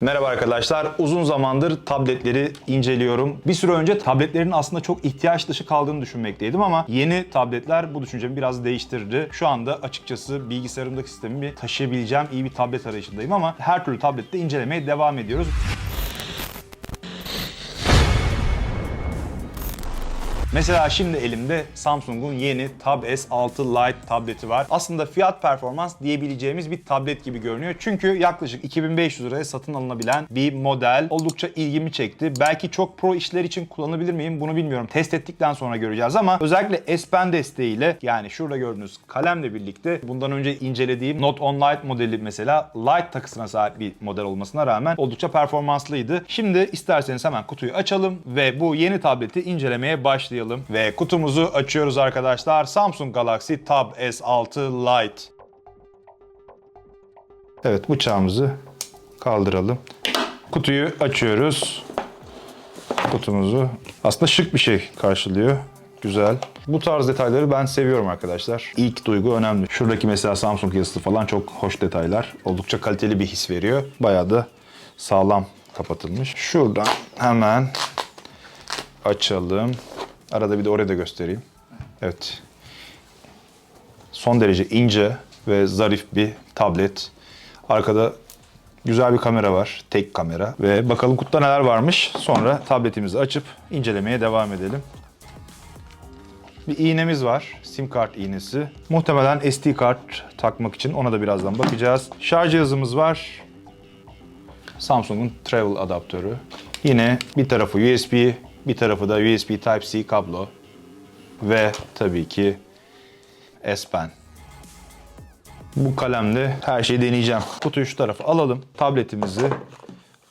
Merhaba arkadaşlar. Uzun zamandır tabletleri inceliyorum. Bir süre önce tabletlerin aslında çok ihtiyaç dışı kaldığını düşünmekteydim ama yeni tabletler bu düşüncemi biraz değiştirdi. Şu anda açıkçası bilgisayarımdaki sistemimi taşıyabileceğim iyi bir tablet arayışındayım ama her türlü tablette incelemeye devam ediyoruz. Mesela şimdi elimde Samsung'un yeni Tab S6 Lite tableti var. Aslında fiyat performans diyebileceğimiz bir tablet gibi görünüyor. Çünkü yaklaşık 2500 liraya satın alınabilen bir model. Oldukça ilgimi çekti. Belki çok pro işler için kullanabilir miyim bunu bilmiyorum. Test ettikten sonra göreceğiz ama özellikle S Pen desteğiyle yani şurada gördüğünüz kalemle birlikte bundan önce incelediğim Note On Lite modeli mesela Lite takısına sahip bir model olmasına rağmen oldukça performanslıydı. Şimdi isterseniz hemen kutuyu açalım ve bu yeni tableti incelemeye başlayalım. Ve kutumuzu açıyoruz arkadaşlar. Samsung Galaxy Tab S6 Lite. Evet bıçağımızı kaldıralım. Kutuyu açıyoruz. Kutumuzu. Aslında şık bir şey karşılıyor. Güzel. Bu tarz detayları ben seviyorum arkadaşlar. İlk duygu önemli. Şuradaki mesela Samsung yazısı falan çok hoş detaylar. Oldukça kaliteli bir his veriyor. Bayağı da sağlam kapatılmış. Şuradan hemen açalım. Arada bir de oraya da göstereyim. Evet. Son derece ince ve zarif bir tablet. Arkada güzel bir kamera var. Tek kamera. Ve bakalım kutuda neler varmış. Sonra tabletimizi açıp incelemeye devam edelim. Bir iğnemiz var. SIM kart iğnesi. Muhtemelen SD kart takmak için ona da birazdan bakacağız. Şarj cihazımız var. Samsung'un Travel adaptörü. Yine bir tarafı USB, bir tarafı da USB Type-C kablo. Ve tabii ki S Pen. Bu kalemle her şeyi deneyeceğim. Kutuyu şu tarafa alalım. Tabletimizi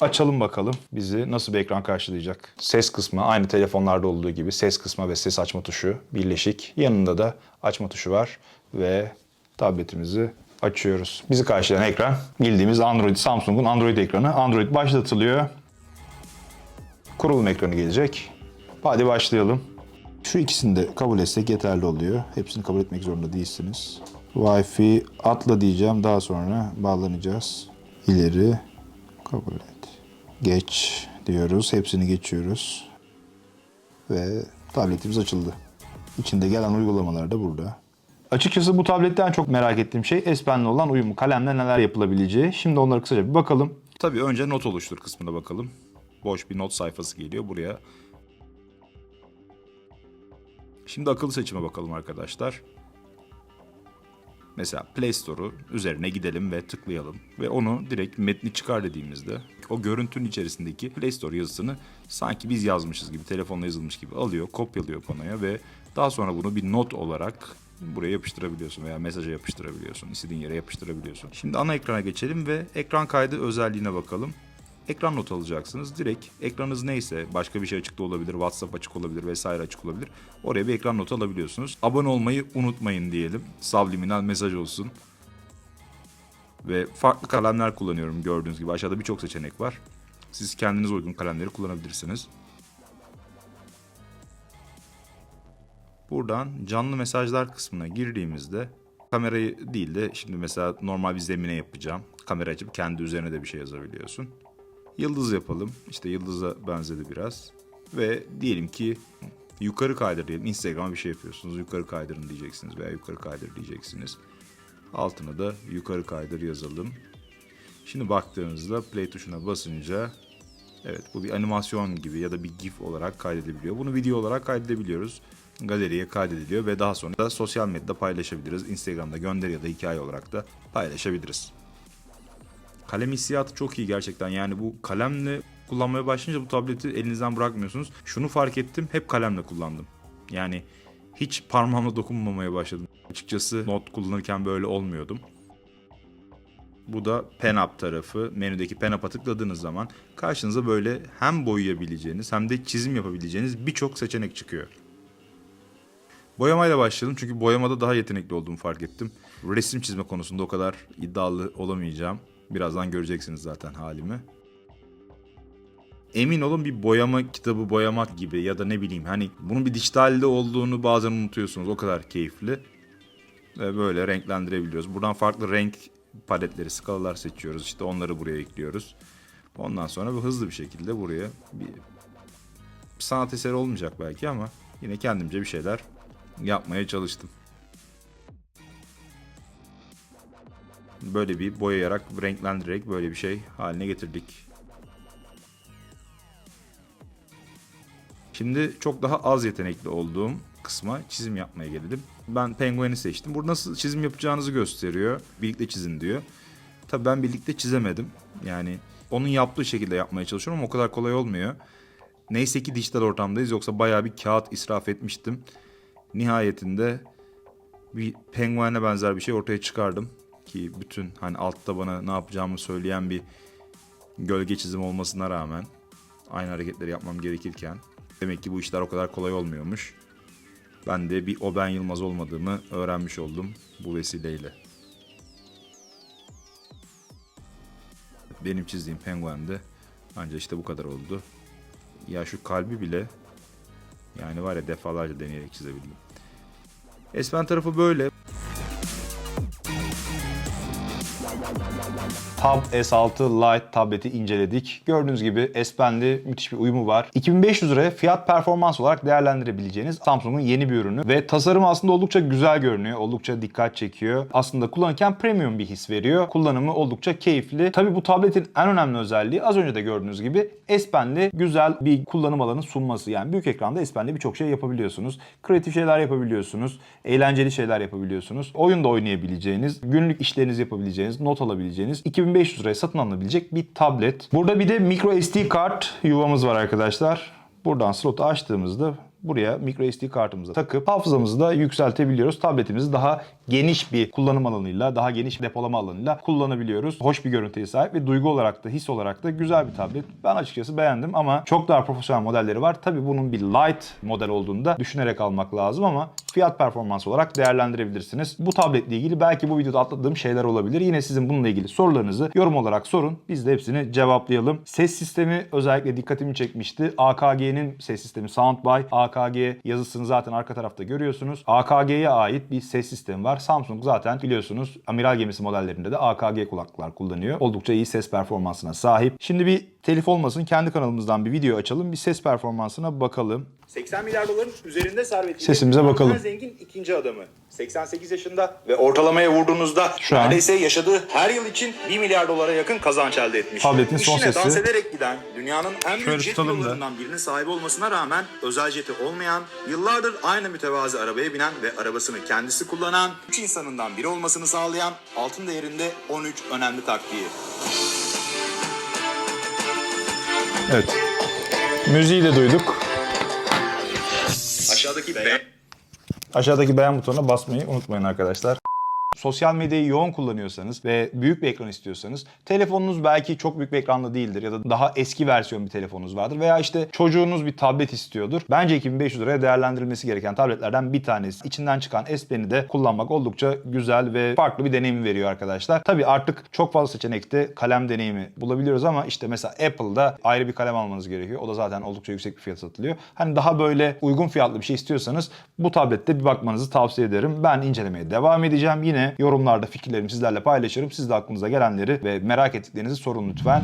açalım bakalım. Bizi nasıl bir ekran karşılayacak. Ses kısmı aynı telefonlarda olduğu gibi ses kısmı ve ses açma tuşu birleşik. Yanında da açma tuşu var ve tabletimizi açıyoruz. Bizi karşılayan ekran bildiğimiz Android, Samsung'un Android ekranı. Android başlatılıyor. Kurulum ekranı gelecek. Hadi başlayalım. Şu ikisini de kabul etsek yeterli oluyor. Hepsini kabul etmek zorunda değilsiniz. Wi-Fi atla diyeceğim. Daha sonra bağlanacağız. İleri kabul et. Geç diyoruz. Hepsini geçiyoruz. Ve tabletimiz açıldı. İçinde gelen uygulamalar da burada. Açıkçası bu tabletten çok merak ettiğim şey S Pen'le olan uyumu. Kalemle neler yapılabileceği. Şimdi onları kısaca bir bakalım. Tabii önce not oluştur kısmına bakalım. Boş bir not sayfası geliyor buraya. Şimdi akıllı seçime bakalım arkadaşlar. Mesela Play Store'u üzerine gidelim ve tıklayalım. Ve onu direkt metni çıkar dediğimizde o görüntünün içerisindeki Play Store yazısını sanki biz yazmışız gibi, telefonla yazılmış gibi alıyor, kopyalıyor panoya ve daha sonra bunu bir not olarak buraya yapıştırabiliyorsun veya mesaja yapıştırabiliyorsun. istediğin yere yapıştırabiliyorsun. Şimdi ana ekrana geçelim ve ekran kaydı özelliğine bakalım. Ekran not alacaksınız. Direkt ekranınız neyse başka bir şey açık da olabilir, WhatsApp açık olabilir vesaire açık olabilir. Oraya bir ekran notu alabiliyorsunuz. Abone olmayı unutmayın diyelim. Subliminal mesaj olsun. Ve farklı kalemler kullanıyorum gördüğünüz gibi. Aşağıda birçok seçenek var. Siz kendinize uygun kalemleri kullanabilirsiniz. Buradan canlı mesajlar kısmına girdiğimizde kamerayı değil de şimdi mesela normal bir zemine yapacağım. Kamera açıp kendi üzerine de bir şey yazabiliyorsun. Yıldız yapalım. İşte yıldıza benzedi biraz. Ve diyelim ki yukarı kaydır diyelim. Instagram'a bir şey yapıyorsunuz. Yukarı kaydırın diyeceksiniz veya yukarı kaydır diyeceksiniz. Altına da yukarı kaydır yazalım. Şimdi baktığınızda play tuşuna basınca evet bu bir animasyon gibi ya da bir gif olarak kaydedebiliyor. Bunu video olarak kaydedebiliyoruz. Galeriye kaydediliyor ve daha sonra da sosyal medyada paylaşabiliriz. Instagram'da gönderi ya da hikaye olarak da paylaşabiliriz. Kalem hissiyatı çok iyi gerçekten. Yani bu kalemle kullanmaya başlayınca bu tableti elinizden bırakmıyorsunuz. Şunu fark ettim. Hep kalemle kullandım. Yani hiç parmağımla dokunmamaya başladım. Açıkçası not kullanırken böyle olmuyordum. Bu da Pen Up tarafı. Menüdeki Pen Up'a tıkladığınız zaman karşınıza böyle hem boyayabileceğiniz hem de çizim yapabileceğiniz birçok seçenek çıkıyor. Boyamayla başlayalım çünkü boyamada daha yetenekli olduğumu fark ettim. Resim çizme konusunda o kadar iddialı olamayacağım. Birazdan göreceksiniz zaten halimi. Emin olun bir boyama kitabı boyamak gibi ya da ne bileyim hani bunun bir dijitalde olduğunu bazen unutuyorsunuz. O kadar keyifli. Ve böyle renklendirebiliyoruz. Buradan farklı renk paletleri, skalalar seçiyoruz. İşte onları buraya ekliyoruz. Ondan sonra bu hızlı bir şekilde buraya bir sanat eseri olmayacak belki ama yine kendimce bir şeyler yapmaya çalıştım. Böyle bir boyayarak, renklendirerek böyle bir şey haline getirdik. Şimdi çok daha az yetenekli olduğum kısma çizim yapmaya gelelim. Ben pengueni seçtim. Burada nasıl çizim yapacağınızı gösteriyor. Birlikte çizin diyor. Tabii ben birlikte çizemedim. Yani onun yaptığı şekilde yapmaya çalışıyorum ama o kadar kolay olmuyor. Neyse ki dijital ortamdayız yoksa bayağı bir kağıt israf etmiştim. Nihayetinde bir penguene benzer bir şey ortaya çıkardım. Ki bütün hani altta bana ne yapacağımı söyleyen bir gölge çizim olmasına rağmen aynı hareketleri yapmam gerekirken demek ki bu işler o kadar kolay olmuyormuş. Ben de bir o ben Yılmaz olmadığımı öğrenmiş oldum bu vesileyle. Benim çizdiğim penguen de ancak işte bu kadar oldu. Ya şu kalbi bile yani var ya defalarca deneyerek çizebildim. Espen tarafı böyle. Tab S6 Lite tableti inceledik. Gördüğünüz gibi S Pen'li müthiş bir uyumu var. 2500 liraya fiyat performans olarak değerlendirebileceğiniz Samsung'un yeni bir ürünü ve tasarımı aslında oldukça güzel görünüyor. Oldukça dikkat çekiyor. Aslında kullanırken premium bir his veriyor. Kullanımı oldukça keyifli. Tabii bu tabletin en önemli özelliği az önce de gördüğünüz gibi S Pen'li güzel bir kullanım alanı sunması. Yani büyük ekranda S Pen'li birçok şey yapabiliyorsunuz. Kreatif şeyler yapabiliyorsunuz. Eğlenceli şeyler yapabiliyorsunuz. Oyun da oynayabileceğiniz, günlük işlerinizi yapabileceğiniz, not alabileceğiniz 2500 liraya satın alınabilecek bir tablet. Burada bir de micro SD kart yuvamız var arkadaşlar. Buradan slotu açtığımızda buraya micro SD kartımızı takıp hafızamızı da yükseltebiliyoruz. Tabletimizi daha geniş bir kullanım alanıyla, daha geniş bir depolama alanıyla kullanabiliyoruz. Hoş bir görüntüye sahip ve duygu olarak da, his olarak da güzel bir tablet. Ben açıkçası beğendim ama çok daha profesyonel modelleri var. Tabii bunun bir light model olduğunu da düşünerek almak lazım ama fiyat performans olarak değerlendirebilirsiniz. Bu tabletle ilgili belki bu videoda atladığım şeyler olabilir. Yine sizin bununla ilgili sorularınızı yorum olarak sorun. Biz de hepsini cevaplayalım. Ses sistemi özellikle dikkatimi çekmişti. AKG'nin ses sistemi Soundby AKG yazısını zaten arka tarafta görüyorsunuz. AKG'ye ait bir ses sistemi var. Samsung zaten biliyorsunuz amiral gemisi modellerinde de AKG kulaklıklar kullanıyor. Oldukça iyi ses performansına sahip. Şimdi bir telif olmasın kendi kanalımızdan bir video açalım. Bir ses performansına bakalım. 80 milyar doların üzerinde servetiyle Sesimize bakalım. en zengin ikinci adamı. 88 yaşında ve ortalamaya vurduğunuzda Şu an- neredeyse yaşadığı her yıl için 1 milyar dolara yakın kazanç elde etmiş. Tabletin son İşine sesi. dans ederek giden dünyanın en Şöyle büyük jet tutalım da. birinin sahibi olmasına rağmen özel jeti olmayan, yıllardır aynı mütevazi arabaya binen ve arabasını kendisi kullanan 3 insanından biri olmasını sağlayan altın değerinde 13 önemli taktiği. Evet. Müziği de duyduk. Aşağıdaki beğen Aşağıdaki beğen butonuna basmayı unutmayın arkadaşlar. Sosyal medyayı yoğun kullanıyorsanız ve büyük bir ekran istiyorsanız telefonunuz belki çok büyük bir ekranlı değildir ya da daha eski versiyon bir telefonunuz vardır veya işte çocuğunuz bir tablet istiyordur. Bence 2500 liraya değerlendirilmesi gereken tabletlerden bir tanesi. İçinden çıkan S Pen'i de kullanmak oldukça güzel ve farklı bir deneyim veriyor arkadaşlar. Tabii artık çok fazla seçenekte kalem deneyimi bulabiliyoruz ama işte mesela Apple'da ayrı bir kalem almanız gerekiyor. O da zaten oldukça yüksek bir fiyat satılıyor. Hani daha böyle uygun fiyatlı bir şey istiyorsanız bu tablette bir bakmanızı tavsiye ederim. Ben incelemeye devam edeceğim. Yine yorumlarda fikirlerimi sizlerle paylaşırım. Siz de aklınıza gelenleri ve merak ettiklerinizi sorun lütfen.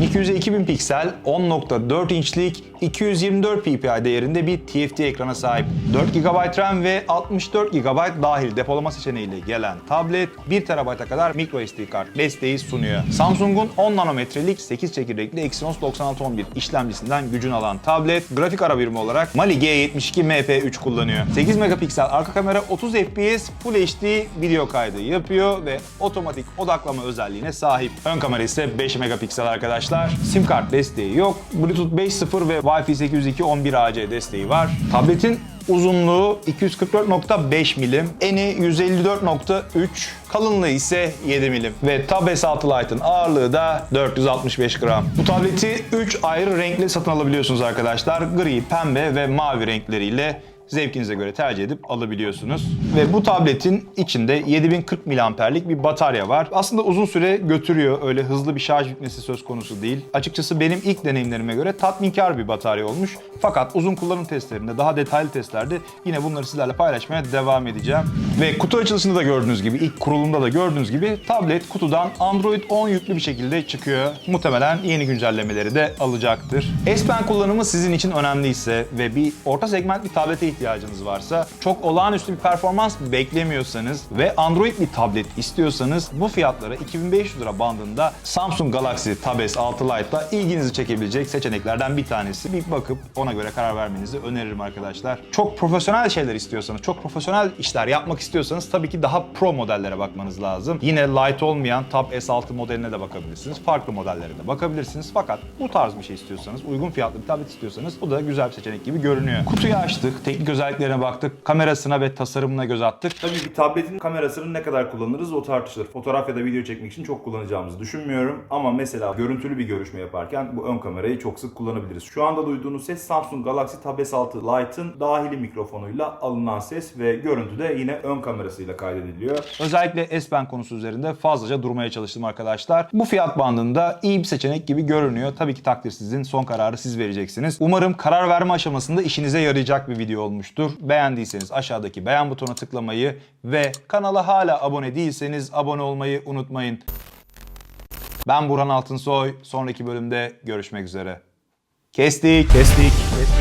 1200'e 2000 piksel 10.4 inçlik 224 ppi değerinde bir TFT ekrana sahip. 4 GB RAM ve 64 GB dahil depolama seçeneğiyle gelen tablet 1 TB'a kadar microSD kart desteği sunuyor. Samsung'un 10 nanometrelik 8 çekirdekli Exynos 9611 işlemcisinden gücünü alan tablet grafik ara birimi olarak Mali G72 MP3 kullanıyor. 8 megapiksel arka kamera 30 FPS Full HD video kaydı yapıyor ve otomatik odaklama özelliğine sahip. Ön kamera ise 5 megapiksel arkadaşlar. Sim kart desteği yok. Bluetooth 5.0 ve Wi-Fi 802 11AC desteği var. Tabletin uzunluğu 244.5 milim, eni 154.3, kalınlığı ise 7 milim ve Tab S6 Lite'ın ağırlığı da 465 gram. Bu tableti 3 ayrı renkle satın alabiliyorsunuz arkadaşlar. Gri, pembe ve mavi renkleriyle zevkinize göre tercih edip alabiliyorsunuz. Ve bu tabletin içinde 7040 miliamperlik bir batarya var. Aslında uzun süre götürüyor. Öyle hızlı bir şarj bitmesi söz konusu değil. Açıkçası benim ilk deneyimlerime göre tatminkar bir batarya olmuş. Fakat uzun kullanım testlerinde, daha detaylı testlerde yine bunları sizlerle paylaşmaya devam edeceğim. Ve kutu açılışında da gördüğünüz gibi, ilk kurulumda da gördüğünüz gibi tablet kutudan Android 10 yüklü bir şekilde çıkıyor. Muhtemelen yeni güncellemeleri de alacaktır. S Pen kullanımı sizin için önemliyse ve bir orta segment bir tablete varsa, çok olağanüstü bir performans beklemiyorsanız ve Android bir tablet istiyorsanız bu fiyatlara 2500 lira bandında Samsung Galaxy Tab S6 Lite'la ilginizi çekebilecek seçeneklerden bir tanesi. Bir bakıp ona göre karar vermenizi öneririm arkadaşlar. Çok profesyonel şeyler istiyorsanız, çok profesyonel işler yapmak istiyorsanız tabii ki daha pro modellere bakmanız lazım. Yine Lite olmayan Tab S6 modeline de bakabilirsiniz. Farklı modellere de bakabilirsiniz. Fakat bu tarz bir şey istiyorsanız, uygun fiyatlı bir tablet istiyorsanız bu da güzel bir seçenek gibi görünüyor. Kutuyu açtık, teknik özelliklerine baktık, kamerasına ve tasarımına göz attık. Tabii ki tabletin kamerasını ne kadar kullanırız o tartışılır. Fotoğraf ya da video çekmek için çok kullanacağımızı düşünmüyorum. Ama mesela görüntülü bir görüşme yaparken bu ön kamerayı çok sık kullanabiliriz. Şu anda duyduğunuz ses Samsung Galaxy Tab S6 Lite'ın dahili mikrofonuyla alınan ses ve görüntü de yine ön kamerasıyla kaydediliyor. Özellikle S Pen konusu üzerinde fazlaca durmaya çalıştım arkadaşlar. Bu fiyat bandında iyi bir seçenek gibi görünüyor. Tabii ki takdir sizin, son kararı siz vereceksiniz. Umarım karar verme aşamasında işinize yarayacak bir video olmuştur. Beğendiyseniz aşağıdaki beğen butonuna tıklamayı ve kanala hala abone değilseniz abone olmayı unutmayın. Ben Burhan Altınsoy. Sonraki bölümde görüşmek üzere. Kestik, kestik, kestik.